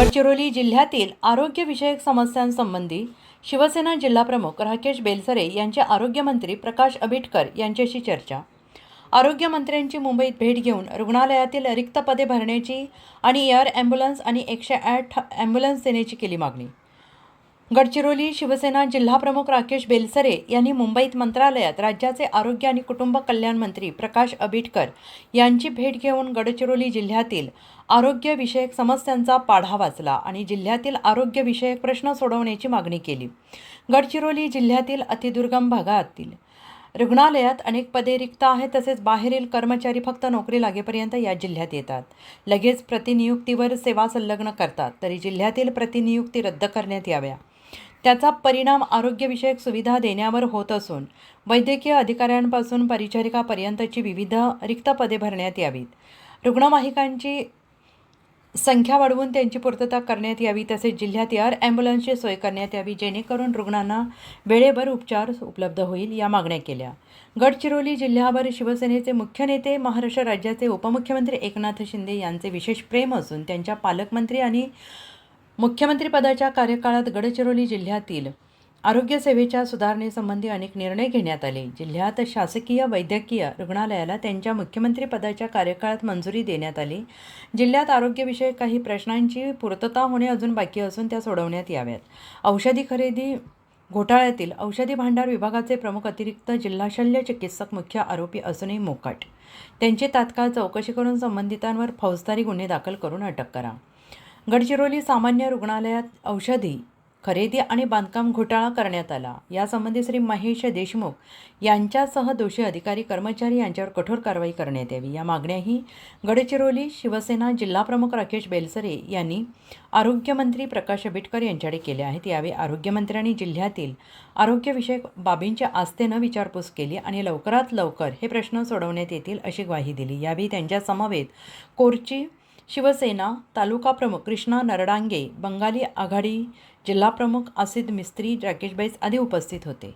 गडचिरोली जिल्ह्यातील आरोग्यविषयक समस्यांसंबंधी शिवसेना जिल्हाप्रमुख राकेश बेलसरे यांचे आरोग्यमंत्री प्रकाश आबिटकर यांच्याशी चर्चा. आरोग्यमंत्र्यांची मुंबईत भेट घेऊन रुग्णालयातील रिक्त पदे भरण्याची आणि एअर ॲम्ब्युलन्स आणि एकशे आठ ॲम्ब्युलन्स देण्याची केली मागणी. गडचिरोली शिवसेना जिल्हाप्रमुख राकेश बेलसरे यांनी मुंबईत मंत्रालयात राज्याचे आरोग्य आणि कुटुंब कल्याण मंत्री प्रकाश आंबेडकर यांची भेट घेऊन गडचिरोली जिल्ह्यातील आरोग्यविषयक समस्यांचा पाढा वाचला आणि जिल्ह्यातील आरोग्यविषयक प्रश्न सोडवण्याची मागणी केली. गडचिरोली जिल्ह्यातील अतिदुर्गम भागातील रुग्णालयात अनेक पदे रिक्त आहेत तसेच बाहेरील कर्मचारी फक्त नोकरी लागेपर्यंत या जिल्ह्यात येतात. लगेच प्रतिनियुक्तीवर सेवा संलग्न करतात तरी जिल्ह्यातील प्रतिनियुक्ती रद्द करण्यात याव्या. त्याचा परिणाम आरोग्यविषयक सुविधा देण्यावर होत असून वैद्यकीय अधिकाऱ्यांपासून परिचारिकापर्यंतची विविध रिक्त पदे भरण्यात यावीत. रुग्णवाहिकांची संख्या वाढवून त्यांची पूर्तता करण्यात यावी तसेच जिल्ह्यात एअर ॲम्ब्युलन्सची सोय करण्यात यावी जेणेकरून रुग्णांना वेळेवर उपचार उपलब्ध होईल या मागण्या केल्या. गडचिरोली जिल्ह्यावर शिवसेनेचे मुख्य नेते महाराष्ट्र राज्याचे उपमुख्यमंत्री एकनाथ शिंदे यांचे विशेष प्रेम असून त्यांच्या पालकमंत्री आणि मुख्यमंत्रीपदाच्या कार्यकाळात गडचिरोली जिल्ह्यातील आरोग्यसेवेच्या सुधारणेसंबंधी अनेक निर्णय घेण्यात आले. जिल्ह्यात शासकीय वैद्यकीय रुग्णालयाला त्यांच्या मुख्यमंत्रीपदाच्या कार्यकाळात मंजुरी देण्यात आली. जिल्ह्यात आरोग्यविषयक काही प्रश्नांची पूर्तता होणे अजून बाकी असून त्या सोडवण्यात याव्यात. औषधी खरेदी घोटाळ्यातील औषधी भांडार विभागाचे प्रमुख अतिरिक्त जिल्हा शल्य चिकित्सक मुख्य आरोपी असूनही मोकाट. त्यांची तात्काळ चौकशी करून संबंधितांवर फौजदारी गुन्हे दाखल करून अटक करा. गडचिरोली सामान्य रुग्णालयात औषधी खरेदी आणि बांधकाम घोटाळा करण्यात आला. यासंबंधी श्री महेश देशमुख यांच्यासह दोषी अधिकारी कर्मचारी यांच्यावर कठोर कारवाई करण्यात यावी. या मागण्याही गडचिरोली शिवसेना जिल्हाप्रमुख राकेश बेलसरे यांनी आरोग्यमंत्री प्रकाश आंबेडकर यांच्याकडे केल्या आहेत. यावेळी आरोग्यमंत्र्यांनी जिल्ह्यातील आरोग्यविषयक बाबींच्या आस्थेनं विचारपूस केली आणि लवकरात लवकर हे प्रश्न सोडवण्यात येतील अशी ग्वाही दिली. यावेळी त्यांच्या समवेत कोरची शिवसेना तालुका प्रमुख कृष्णा नरडांगे बंगाली आघाडी जिल्हाप्रमुख आसिद मिस्त्री राकेश आदी उपस्थित होते.